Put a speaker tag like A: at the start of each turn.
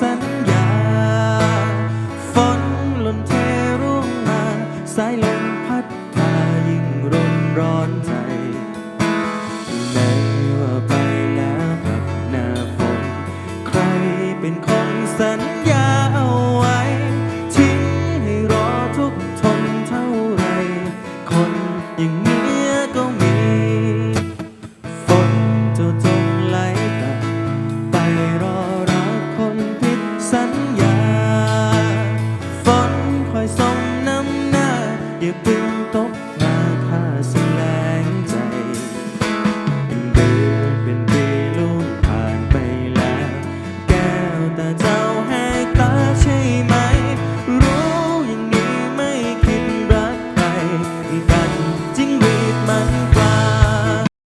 A: ฝนหล่นเทร่งมา สายลมพัดพายิ่งรุนร้อนใจไม่ว่าไปนาพักหน้าฝน ใครเป็นคนสัญญาเอาไว้ ทิ้งให้รอทุกทนเท่าไร คนอย่างเนี้ยก็มี อย่าเพิ่งตกมาค่าแสลงใจเป็นเดือ